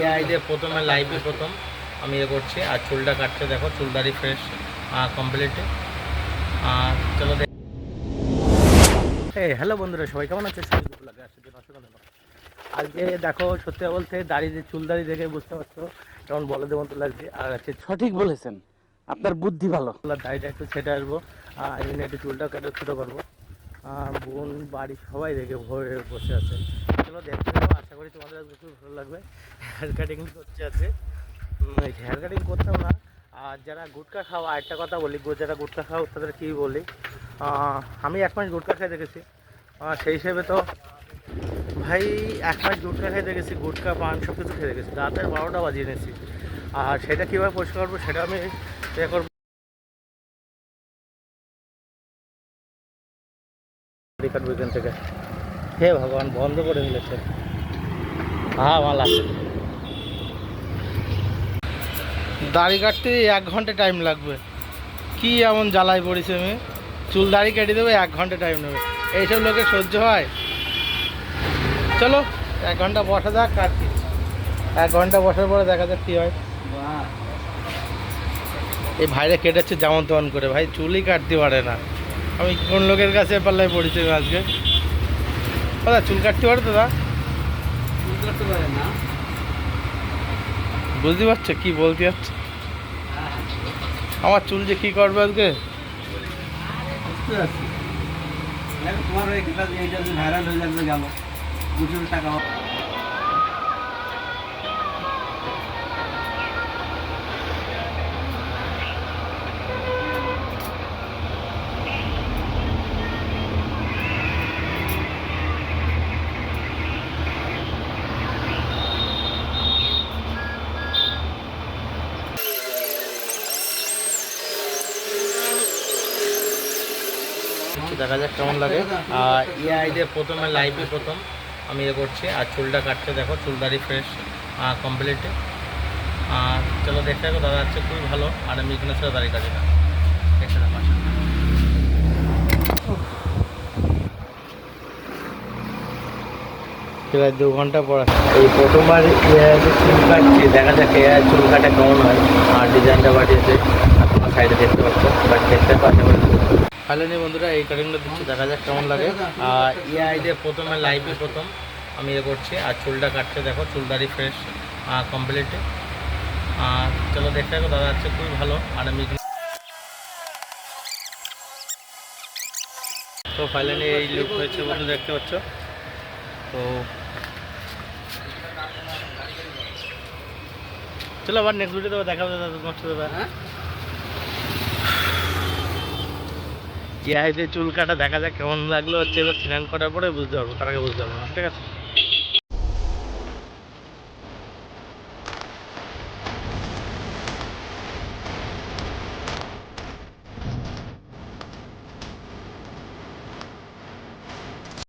ইআইতে প্রথমে লাইভে প্রথম আমি ইয়ে করছি। আর চুলটা কাটছে দেখো, চুলদারি ফ্রেশ কমপ্লিট আর চলো এই হ্যালো বন্ধুরা, সবাই কেমন আছে। আজকে দেখো, সত্যি বলতে দাড়ি চুলদারি দেখে বুঝতে পারছ কেমন বলদের মতো লাগছে। আর আছে সঠিক বলেছেন, আপনার বুদ্ধি ভালো। দাড়িটা একটু ছেটে আসব। আর একটু চুলটা কেটে ছোটো করব। বোন বাড়ি সবাই দেখে ভরে বসে আছে। চলো দেখতে আশা করি তোমাদের আজকে খুব ভালো লাগবে। হেয়ার কাটিং করছে আছে হেয়ার কাটিং করতাম না। আর যারা গুটকা খাওয়া একটা কথা বলি যারা গুটকা খাও, তাদের কী বলি আমি এক মাস গুটকা খেয়ে দেখেছি। সেই হিসেবে তো ভাই, এক মাস গুটকা খেয়ে দেখেছি, গুটকা, পান সব কিছু খেয়ে দেখেছি। রাতের বারোটা বাজিয়ে নিয়েছি। আর সেটা কীভাবে পরিষ্কার করব, সেটা আমি ইয়ে করব। থেকে। হে ভগবান, বন্ধ করে দিলেছে হ্যাঁ মাল দাড়ি কাটতে এক ঘণ্টা টাইম লাগবে। কি এমন জ্বালায় পড়েছে আমি? চুল দাড়ি কেটে দেবে, এক ঘণ্টা টাইম নেবে। এইসব লোকে সহ্য হয়? চলো, এক ঘণ্টা বসা যাক কাটছি এক ঘণ্টা বসার পরে দেখা যাক কী হয়। এই ভাইরে কেটেছে যেমন তেমন করে। ভাই, চুলই কাটতে পারে না। আমি কোন লোকের কাছে পাল্লায় পড়েছি আজকে? দাদা, চুল কাটতে পারে দাদা? বুঝতে পারছ? কি বলতে যাচ্ছে? আমার চুল যে কি করবে আজকে? তোমার ভাইরাল হয়ে যাবে গেল। প্রচুর টাকা দেখা যাক কেমন লাগে। আর ইআইতে প্রথমে লাইভে প্রথম আমি ইয়ে করছি। আর চুলটা কাটছে দেখো চুলদারি ফ্রেশ কমপ্লিট আর চলো দেখতে থাকো দাদা হচ্ছে খুবই ভালো। আর আমি এখানে ছেড়ে দাঁড়িয়ে কাটি না। প্রায় দু ঘণ্টা পর এই প্রথমবার চুল কাটছি। দেখা যাক এআই চুল কাটা কেমন হয়। আর ডিজাইনটা তোমার সাইডে দেখতে পাচ্ছ। বাট দেখতে পাচ্ছ হ্যালো বন্ধুরা, এই কাটিংটা দিচ্ছি, দেখা যাক কেমন লাগে। আর ইআই দিয়ে প্রথমে লাইভে প্রথম আমি ইয়ে করছি, আর চুলটা কাটছে দেখো, চুল চুলদারি ফ্রেশ কমপ্লিট আর চলো দেখতে থাকো, দাদা হচ্ছে খুবই ভালো, আর আমি তো ফাইনালি এই লুক হয়েছে বন্ধু, দেখতে পাচ্ছ? তো চলো আবার নেক্সট ভিডিও দেবো দেখা হবে, দাদা, তোমার সাথে হ্যাঁ? ইআইতে চুল কাটা দেখা যাক কেমন লাগল, হচ্ছে এবার স্নান করার পরে বুঝতে পারব, তার আগে বুঝতে পারব, ঠিক আছে?